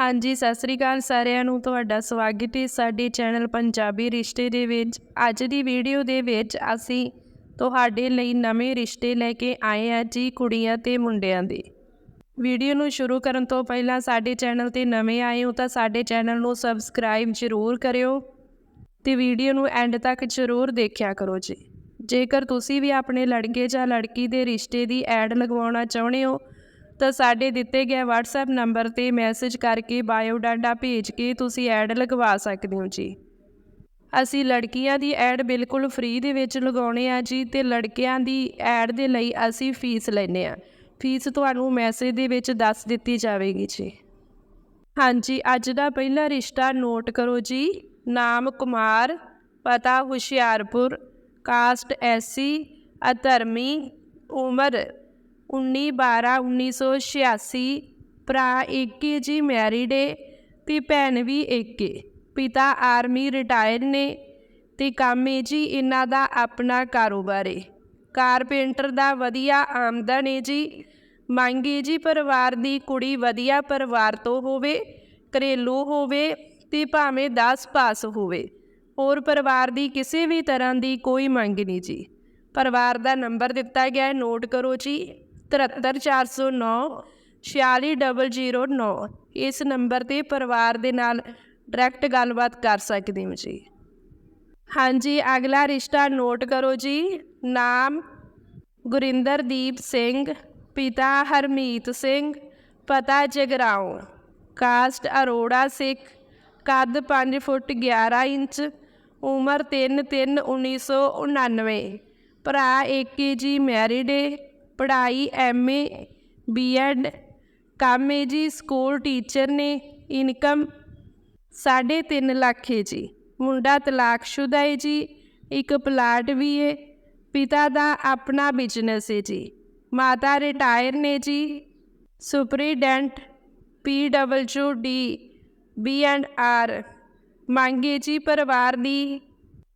ਹਾਂਜੀ, ਸਤਿ ਸ੍ਰੀ ਅਕਾਲ ਸਾਰਿਆਂ ਨੂੰ। ਤੁਹਾਡਾ ਸਵਾਗਤ ਹੈ ਸਾਡੇ ਚੈਨਲ ਪੰਜਾਬੀ ਰਿਸ਼ਤੇ ਦੇ ਵਿੱਚ। ਅੱਜ ਦੀ ਵੀਡੀਓ ਦੇ ਵਿੱਚ ਅਸੀਂ ਤੁਹਾਡੇ ਲਈ ਨਵੇਂ ਰਿਸ਼ਤੇ ਲੈ ਕੇ ਆਏ ਹਾਂ ਜੀ ਕੁੜੀਆਂ ਤੇ ਮੁੰਡਿਆਂ ਦੇ। ਵੀਡੀਓ ਨੂੰ ਸ਼ੁਰੂ ਕਰਨ ਤੋਂ ਪਹਿਲਾਂ ਸਾਡੇ ਚੈਨਲ ਤੇ ਨਵੇਂ ਆਏ ਹੋ ਤਾਂ ਸਾਡੇ ਚੈਨਲ ਨੂੰ ਸਬਸਕ੍ਰਾਈਬ ਜ਼ਰੂਰ ਕਰਿਓ ਤੇ ਵੀਡੀਓ ਨੂੰ ਐਂਡ ਤੱਕ ਜ਼ਰੂਰ ਦੇਖਿਆ ਕਰੋ ਜੀ। ਜੇਕਰ ਤੁਸੀਂ ਵੀ ਆਪਣੇ ਲੜਕੇ ਜਾਂ ਲੜਕੀ ਦੇ ਰਿਸ਼ਤੇ ਦੀ ਐਡ ਲਗਵਾਉਣਾ ਚਾਹੁੰਦੇ ਹੋ ਤਾਂ ਸਾਡੇ ਦਿੱਤੇ ਗਏ WhatsApp ਨੰਬਰ ਤੇ ਮੈਸੇਜ ਕਰਕੇ ਬਾਇਓਡਾਟਾ ਭੇਜ ਕੇ ਤੁਸੀਂ ਐਡ ਲਗਵਾ ਸਕਦੇ ਹੋ ਜੀ। ਅਸੀਂ ਲੜਕੀਆਂ ਦੀ ਐਡ ਬਿਲਕੁਲ ਫ੍ਰੀ ਦੇ ਵਿੱਚ ਲਗਾਉਣੇ ਆ ਜੀ ਤੇ ਲੜਕਿਆਂ ਦੀ ਐਡ ਦੇ ਲਈ ਅਸੀਂ ਫੀਸ ਲੈਨੇ ਆ। ਫੀਸ ਤੁਹਾਨੂੰ ਮੈਸੇਜ ਦੇ ਵਿੱਚ ਦੱਸ ਦਿੱਤੀ ਜਾਵੇਗੀ ਜੀ। ਹਾਂਜੀ, ਅੱਜ ਦਾ ਪਹਿਲਾ ਰਿਸ਼ਤਾ ਨੋਟ ਕਰੋ ਜੀ। ਨਾਮ ਕੁਮਾਰ, ਪਤਾ ਹੁਸ਼ਿਆਰਪੁਰ ਕਾਸਟ ਐਸੀ ਅਧਰਮੀ, ਉਮਰ 19 12 1986 ਭਰਾ ਏਕੇ ਜੀ ਮੈਰਿਡ ਏ ਤੇ ਭੈਣ ਵੀ ਏਕੇ। ਪਿਤਾ ਆਰਮੀ ਰਿਟਾਇਰ ਨੇ ਤੇ ਕੰਮ ਏ ਜੀ ਇਹਨਾਂ ਦਾ ਆਪਣਾ ਕਾਰੋਬਾਰ ਏ। ਕਾਰਪੈਂਟਰ ਦਾ ਵਧੀਆ ਆਮਦਨ ਏ ਜੀ। ਮੰਗੇ ਜੀ ਪਰਿਵਾਰ ਦੀ ਕੁੜੀ ਵਧੀਆ ਪਰਿਵਾਰ ਤੋਂ ਹੋਵੇ, ਘਰੇਲੂ ਹੋਵੇ ਤੇ ਭਾਵੇਂ 10 ਪਾਸ ਹੋਵੇ। ਹੋਰ ਪਰਿਵਾਰ ਦੀ ਕਿਸੇ ਵੀ ਤਰ੍ਹਾਂ ਦੀ ਕੋਈ ਮੰਗ ਨਹੀਂ ਜੀ। ਪਰਿਵਾਰ ਦਾ ਨੰਬਰ ਦਿੱਤਾ ਗਿਆ ਹੈ, ਨੋਟ ਕਰੋ ਜੀ। 73409 46009 ਇਸ ਨੰਬਰ ਤੇ ਪਰਿਵਾਰ ਦੇ ਨਾਲ ਡਾਇਰੈਕਟ ਗੱਲਬਾਤ ਕਰ ਸਕਦੇ ਹੋ ਜੀ। ਹਾਂਜੀ, ਅਗਲਾ ਰਿਸ਼ਤਾ ਨੋਟ ਕਰੋ ਜੀ। ਨਾਮ ਗੁਰਿੰਦਰਦੀਪ ਸਿੰਘ, ਪਿਤਾ ਹਰਮੀਤ ਸਿੰਘ, ਪਤਾ ਜਗਰਾਉਂ। ਕਾਸਟ ਅਰੋੜਾ ਸਿੱਖ, ਕੱਦ 5 ਫੁੱਟ 11 ਇੰਚ, ਉਮਰ 3 3 1999 ਭਰਾ ਏਕੇ ਜੀ ਮੈਰਿਡ ਏ। ਪੜ੍ਹਾਈ ਐਮਏ ਬੀਐਡ ਕੰਮ ਏ ਜੀ, ਸਕੂਲ ਟੀਚਰ ਨੇ, ਇਨਕਮ 3.5 ਲੱਖ ਹੈ ਜੀ। ਮੁੰਡਾ ਤਲਾਕਸ਼ੁਦਾ ਏ ਜੀ, ਇੱਕ ਪਲਾਟ ਵੀ ਹੈ, ਪਿਤਾ ਦਾ ਆਪਣਾ ਬਿਜ਼ਨਸ ਹੈ ਜੀ। ਮਾਤਾ ਰਿਟਾਇਰ ਨੇ ਜੀ, superintendent, P W D, B and R. ਮੰਗੇ ਜੀ, ਪਰਿਵਾਰ ਦੀ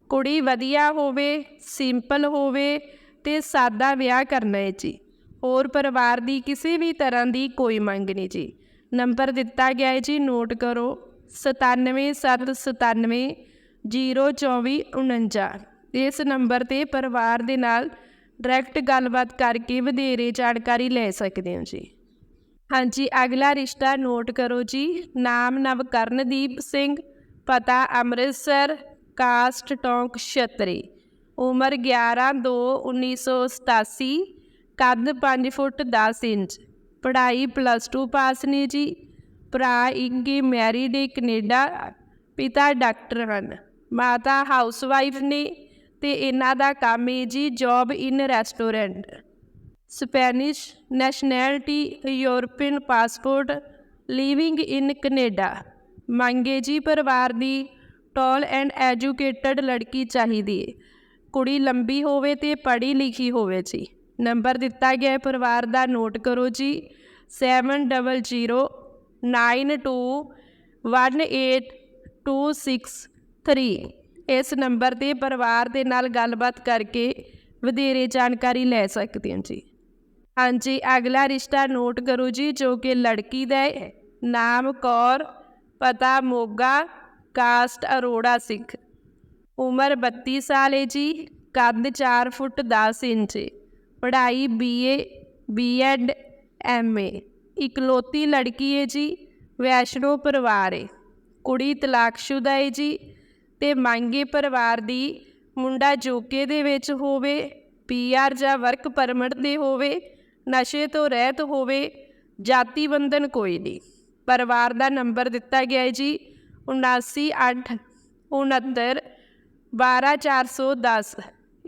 ਕੁੜੀ ਵਧੀਆ ਹੋਵੇ, ਸਿੰਪਲ ਹੋਵੇ ਤੇ ਸਾਦਾ ਵਿਆਹ ਕਰਨਾ ਹੈ ਜੀ। ਹੋਰ ਪਰਿਵਾਰ ਦੀ ਕਿਸੇ ਵੀ ਤਰ੍ਹਾਂ ਦੀ ਕੋਈ ਮੰਗ ਨਹੀਂ ਜੀ। ਨੰਬਰ ਦਿੱਤਾ ਗਿਆ ਹੈ ਜੀ, ਨੋਟ ਕਰੋ। 9797 02449 ਇਸ ਨੰਬਰ ਤੇ ਪਰਿਵਾਰ ਦੇ ਨਾਲ ਡਾਇਰੈਕਟ ਗੱਲਬਾਤ ਕਰਕੇ ਵਧੇਰੇ ਜਾਣਕਾਰੀ ਲੈ ਸਕਦੇ ਹੋ ਜੀ। ਹਾਂਜੀ, ਅਗਲਾ ਰਿਸ਼ਤਾ ਨੋਟ ਕਰੋ ਜੀ। ਨਾਮ ਨਵਕਰਨਦੀਪ ਸਿੰਘ, ਪਤਾ ਅੰਮ੍ਰਿਤਸਰ, ਕਾਸਟ ਟੌਂਕ ਛਤਰੀ। ਉਮਰ 11 2 1987 ਕੱਦ 5 ਫੁੱਟ 10 ਇੰਚ, ਪੜ੍ਹਾਈ ਪਲੱਸ 2 ਪਾਸ ਨੇ ਜੀ। ਭਰਾ ਇੰਗੀ ਮੈਰਿਡ ਏ ਕੈਨੇਡਾ, ਪਿਤਾ ਡਾਕਟਰ ਹਨ। ਮਾਤਾ ਹਾਊਸਵਾਈਫ ਨੇ ਤੇ ਇਹਨਾਂ ਦਾ ਕੰਮ ਹੈ ਜੀ job in restaurant Spanish nationality European passport living in Canada. ਮੰਗੇ ਜੀ ਪਰਿਵਾਰ ਦੀ ਟੌਲ ਐਂਡ ਐਜੂਕੇਟਡ ਲੜਕੀ ਚਾਹੀਦੀ ਹੈ ਕੁੜੀ ਲੰਬੀ ਹੋਵੇ ਤੇ ਪੜ੍ਹੀ ਲਿਖੀ ਹੋਵੇ ਜੀ। ਨੰਬਰ ਦਿੱਤਾ ਗਿਆ ਹੈ, ਪਰਿਵਾਰ ਦਾ ਨੋਟ ਕਰੋ ਜੀ। 7002182263 ਇਸ ਨੰਬਰ ਤੇ ਪਰਿਵਾਰ ਦੇ ਨਾਲ ਗੱਲਬਾਤ ਕਰਕੇ ਵਧੇਰੇ ਜਾਣਕਾਰੀ ਲੈ ਸਕਦੇ ਹਾਂ ਜੀ। ਹਾਂਜੀ, ਅਗਲਾ ਰਿਸ਼ਤਾ ਨੋਟ ਕਰੋ ਜੀ, ਜੋ ਕਿ ਲੜਕੀ ਦਾ ਹੈ। ਨਾਮ ਕੌਰ, ਪਤਾ ਮੋਗਾ, ਕਾਸਟ ਅਰੋੜਾ ਸਿੱਖ ਉਮਰ 32 ਸਾਲ ਹੈ ਜੀ ਕੱਦ 4 ਫੁੱਟ 10 ਇੰਚ ਹੈ ਪੜ੍ਹਾਈ ਬੀਏ ਬੀਐਡ ਐਮਏ ਇਕਲੌਤੀ ਲੜਕੀ ਹੈ ਜੀ, ਵੈਸ਼ਨੋ ਪਰਿਵਾਰ ਹੈ ਕੁੜੀ ਤਲਾਕਸ਼ੁਦਾ ਹੈ ਜੀ ਤੇ ਮੰਗੇ ਪਰਿਵਾਰ ਦੀ ਮੁੰਡਾ ਜੋਕੇ ਦੇ ਵਿੱਚ ਹੋਵੇ ਪੀਆਰ ਜਾਂ ਵਰਕ ਪਰਮਿਟ ਦੇ ਹੋਵੇ, ਨਸ਼ੇ ਤੋਂ ਰਹਿਤ ਹੋਵੇ, ਜਾਤੀ ਬੰਧਨ ਕੋਈ ਨਹੀਂ। ਪਰਿਵਾਰ ਦਾ ਨੰਬਰ ਦਿੱਤਾ ਗਿਆ ਹੈ ਜੀ 798 69 12410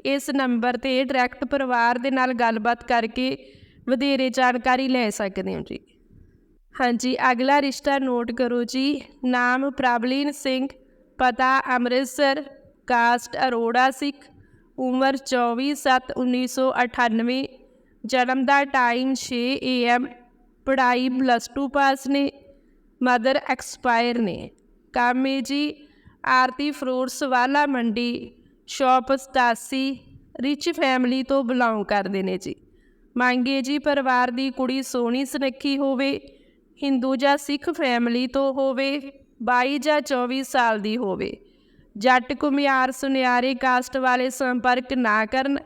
ਇਸ ਨੰਬਰ ਤੇ ਡਾਇਰੈਕਟ ਪਰਿਵਾਰ ਦੇ ਨਾਲ ਗੱਲਬਾਤ ਕਰਕੇ ਵਧੇਰੇ ਜਾਣਕਾਰੀ ਲੈ ਸਕਦੇ ਹੋ ਜੀ। ਹਾਂਜੀ, ਅਗਲਾ ਰਿਸ਼ਤਾ ਨੋਟ ਕਰੋ ਜੀ। ਨਾਮ ਪ੍ਰਬਲੀਨ ਸਿੰਘ, ਪਤਾ ਅੰਮ੍ਰਿਤਸਰ ਕਾਸਟ ਅਰੋੜਾ ਸਿੱਖ, ਉਮਰ 24/7/1998 ਜਨਮ ਦਾ ਟਾਈਮ 6 AM ਪੜ੍ਹਾਈ ਪਲੱਸ 2 ਪਾਸ ਨੇ ਮਦਰ ਐਕਸਪਾਇਰ ਨੇ। ਕੰਮ ਹੈ ਜੀ ਆਰਤੀ ਫਰੂਟਸ, ਵਾਲਾ ਮੰਡੀ, ਸ਼ਾਪ 87 ਰਿਚ ਫੈਮਿਲੀ ਤੋਂ ਬਿਲੋਂਗ ਕਰਦੇ ਨੇ ਜੀ। ਮੰਗੇ ਜੀ ਪਰਿਵਾਰ ਦੀ ਕੁੜੀ ਸੋਹਣੀ ਸੁਨੱਖੀ ਹੋਵੇ, ਹਿੰਦੂ ਜਾਂ ਸਿੱਖ ਫੈਮਿਲੀ ਤੋਂ ਹੋਵੇ 22 ਜਾਂ 24 ਸਾਲ ਦੀ ਹੋਵੇ। ਜੱਟ ਕੁਮਿਆਰ ਸੁਨਿਆਰੇ ਕਾਸਟ ਵਾਲੇ ਸੰਪਰਕ ਨਾ ਕਰਨ,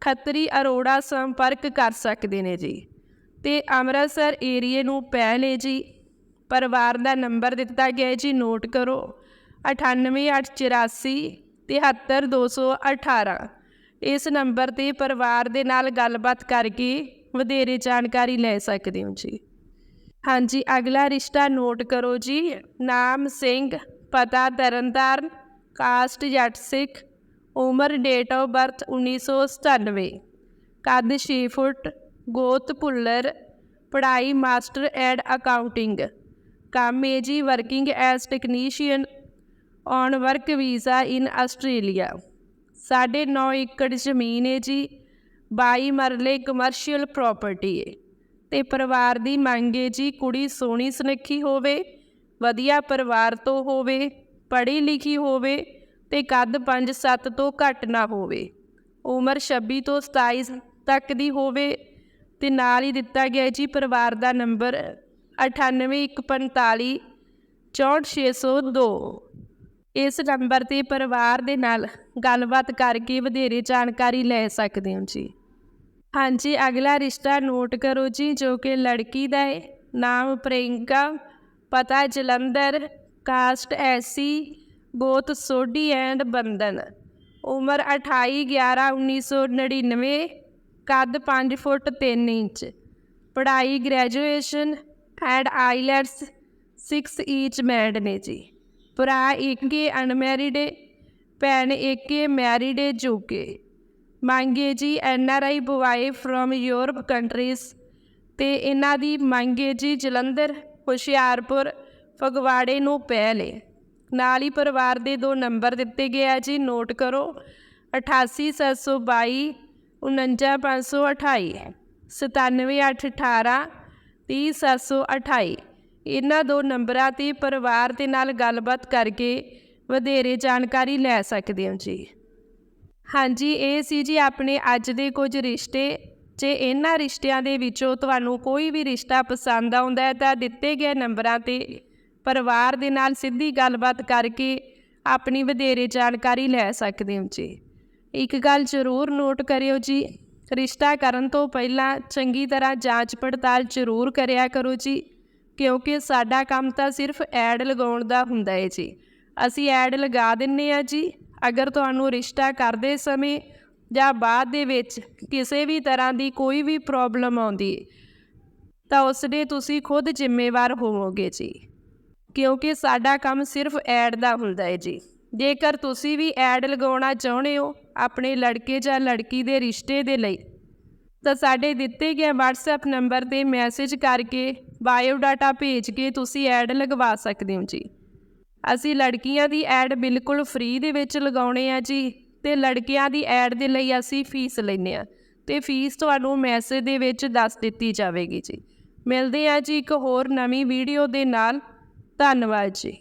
ਖੱਤਰੀ ਅਰੋੜਾ ਸੰਪਰਕ ਕਰ ਸਕਦੇ ਨੇ ਜੀ। ਤੇ ਅੰਮ੍ਰਿਤਸਰ ਏਰੀਏ ਨੂੰ ਪਹਿਲੇ ਜੀ। ਪਰਿਵਾਰ ਦਾ ਨੰਬਰ ਦਿੱਤਾ ਗਿਆ ਜੀ, ਨੋਟ ਕਰੋ। 98884 73218 ਇਸ ਨੰਬਰ ਤੇ ਪਰਿਵਾਰ ਦੇ ਨਾਲ ਗੱਲਬਾਤ ਕਰਕੇ ਵਧੇਰੇ ਜਾਣਕਾਰੀ ਲੈ ਸਕਦੇ ਹੋ ਜੀ। ਹਾਂਜੀ, ਅਗਲਾ ਰਿਸ਼ਤਾ ਨੋਟ ਕਰੋ ਜੀ। ਨਾਮ ਸਿੰਘ, ਪਤਾ ਤਰਨਤਾਰਨ, ਕਾਸਟ ਜੱਟ ਸਿੱਖ, ਉਮਰ ਡੇਟ ਆਫ ਬਰਥ 1997 ਕੱਦ 6 ਫੁੱਟ, ਗੋਤ ਭੁੱਲਰ, ਪੜ੍ਹਾਈ ਮਾਸਟਰ ਐਡ ਅਕਾਊਂਟਿੰਗ ਕੰਮ ਹੈ ਜੀ working as technician on work visa in Australia. ਸਾਢੇ ਨੌ ਏਕੜ ਜ਼ਮੀਨ ਹੈ ਜੀ 22 ਮਰਲੇ ਕਮਰਸ਼ੀਅਲ ਪ੍ਰਾਪਰਟੀ ਹੈ ਤੇ ਪਰਿਵਾਰ ਦੀ ਮੰਗ ਹੈ ਜੀ, ਕੁੜੀ ਸੋਹਣੀ ਸੁਨੱਖੀ ਹੋਵੇ, ਵਧੀਆ ਪਰਿਵਾਰ ਤੋਂ ਹੋਵੇ, ਪੜ੍ਹੀ ਲਿਖੀ ਹੋਵੇ ਤੇ ਕੱਦ 5-7 ਤੋਂ ਘੱਟ ਨਾ ਹੋਵੇ। ਉਮਰ 26 ਤੋਂ 27 ਤੱਕ ਦੀ ਹੋਵੇ ਤੇ ਨਾਲ ਹੀ ਦਿੱਤਾ ਗਿਆ ਜੀ ਪਰਿਵਾਰ ਦਾ ਨੰਬਰ 98145 64602 ਇਸ ਨੰਬਰ ਤੇ ਪਰਿਵਾਰ ਦੇ ਨਾਲ ਗੱਲਬਾਤ ਕਰਕੇ ਵਧੇਰੇ ਜਾਣਕਾਰੀ ਲੈ ਸਕਦੇ ਹੋ ਜੀ। ਹਾਂਜੀ, ਅਗਲਾ ਰਿਸ਼ਤਾ ਨੋਟ ਕਰੋ ਜੀ, ਜੋ ਕਿ ਲੜਕੀ ਦਾ ਹੈ। ਨਾਮ ਪ੍ਰਿੰਕਾ ਪਤਾ ਜਲੰਧਰ, ਕਾਸਟ ਐਸੀ ਗੋਤ ਸੋਢੀ ਐਂਡ ਬੰਦਨ ਉਮਰ 28 11 1999 ਕੱਦ 5 ਫੁੱਟ 3 ਇੰਚ। ਪੜ੍ਹਾਈ, ਗ੍ਰੈਜੂਏਸ਼ਨ, ਐਂਡ ਆਈਲੈਟਸ 6 ਈਚ ਮੈਡ ਨੇ ਜੀ। ਭਰਾ ਏਕੇ ਅਨਮੈਰਿਡ ਏ, ਭੈਣ ਏਕੇ ਮੈਰਿਡ ਏ ਜੋਕੇ। ਮੰਗੇ ਜੀ N R I boy from Europe countries ਤੇ ਇਹਨਾਂ ਦੀ ਮੰਗੇ ਜੀ ਜਲੰਧਰ, ਹੁਸ਼ਿਆਰਪੁਰ, ਫਗਵਾੜੇ ਨੂੰ ਪਹਿਲੇ ਨਾਲ ਹੀ ਪਰਿਵਾਰ ਦੇ ਦੋ ਨੰਬਰ ਦਿੱਤੇ ਗਏ ਆ ਜੀ, ਨੋਟ ਕਰੋ 88722 49528 97818 30728 ਇਹਨਾਂ ਦੋ ਨੰਬਰਾਂ ਤੇ ਪਰਿਵਾਰ ਦੇ ਨਾਲ ਗੱਲਬਾਤ ਕਰਕੇ ਵਧੇਰੇ ਜਾਣਕਾਰੀ ਲੈ ਸਕਦੇ ਹੋ ਜੀ। ਹਾਂਜੀ, ਇਹ ਸੀ ਜੀ ਆਪਣੇ ਅੱਜ ਦੇ ਕੁਝ ਰਿਸ਼ਤੇ। ਜੇ ਇਹਨਾਂ ਰਿਸ਼ਤਿਆਂ ਦੇ ਵਿੱਚੋਂ ਤੁਹਾਨੂੰ ਕੋਈ ਵੀ ਰਿਸ਼ਤਾ ਪਸੰਦ ਆਉਂਦਾ ਹੈ ਤਾਂ ਦਿੱਤੇ ਗਏ ਨੰਬਰਾਂ ਤੇ ਪਰਿਵਾਰ ਦੇ ਨਾਲ ਸਿੱਧੀ ਗੱਲਬਾਤ ਕਰਕੇ ਆਪਣੀ ਵਧੇਰੇ ਜਾਣਕਾਰੀ ਲੈ ਸਕਦੇ ਹੋ ਜੀ। ਇੱਕ ਗੱਲ ਜ਼ਰੂਰ ਨੋਟ ਕਰਿਓ ਜੀ, ਰਿਸ਼ਤਾ ਕਰਨ ਤੋਂ ਪਹਿਲਾਂ ਚੰਗੀ ਤਰ੍ਹਾਂ ਜਾਂਚ ਪੜਤਾਲ ਜ਼ਰੂਰ ਕਰਿਆ ਕਰੋ ਜੀ। ਕਿਉਂਕਿ ਸਾਡਾ ਕੰਮ ਤਾਂ ਸਿਰਫ ਐਡ ਲਗਾਉਣ ਦਾ ਹੁੰਦਾ ਹੈ ਜੀ। ਅਸੀਂ ਐਡ ਲਗਾ ਦਿੰਨੇ ਆ ਜੀ, ਅਗਰ ਤੁਹਾਨੂੰ ਰਿਸ਼ਤਾ ਕਰਦੇ ਸਮੇਂ ਜਾਂ ਬਾਅਦ ਦੇ ਵਿੱਚ ਕਿਸੇ ਵੀ ਤਰ੍ਹਾਂ ਦੀ ਕੋਈ ਵੀ ਪ੍ਰੋਬਲਮ ਆਉਂਦੀ, ਤਾਂ ਉਸ ਦੇ ਤੁਸੀਂ ਖੁਦ ਜ਼ਿੰਮੇਵਾਰ ਹੋਵੋਗੇ ਜੀ। ਕਿਉਂਕਿ ਸਾਡਾ ਕੰਮ ਸਿਰਫ ਐਡ ਦਾ ਹੁੰਦਾ ਹੈ ਜੀ। ਜੇਕਰ ਤੁਸੀਂ ਵੀ ਐਡ ਲਗਾਉਣਾ ਚਾਹੁੰਦੇ ਹੋ, ਆਪਣੇ ਲੜਕੇ ਜਾਂ ਲੜਕੀ ਦੇ ਰਿਸ਼ਤੇ ਦੇ ਲਈ ਤਾਂ ਸਾਡੇ ਦਿੱਤੇ ਗਏ WhatsApp ਨੰਬਰ ਤੇ ਮੈਸੇਜ ਕਰਕੇ ਬਾਇਓ ਡਾਟਾ ਭੇਜ ਕੇ ਤੁਸੀਂ ਐਡ ਲਗਵਾ ਸਕਦੇ ਹੋ ਜੀ। ਅਸੀਂ ਲੜਕੀਆਂ ਦੀ ਐਡ ਬਿਲਕੁਲ ਫ੍ਰੀ ਦੇ ਵਿੱਚ ਲਗਾਉਣੇ ਆ ਜੀ ਤੇ ਲੜਕਿਆਂ ਦੀ ਐਡ ਦੇ ਲਈ ਅਸੀਂ ਫੀਸ ਲੈਨੇ ਆ। ਤੇ ਫੀਸ ਤੁਹਾਨੂੰ ਮੈਸੇਜ ਦੇ ਵਿੱਚ ਦੱਸ ਦਿੱਤੀ ਜਾਵੇਗੀ ਜੀ। ਮਿਲਦੇ ਆ ਜੀ ਇੱਕ ਹੋਰ ਨਵੀਂ ਵੀਡੀਓ ਦੇ ਨਾਲ। ਧੰਨਵਾਦ ਜੀ।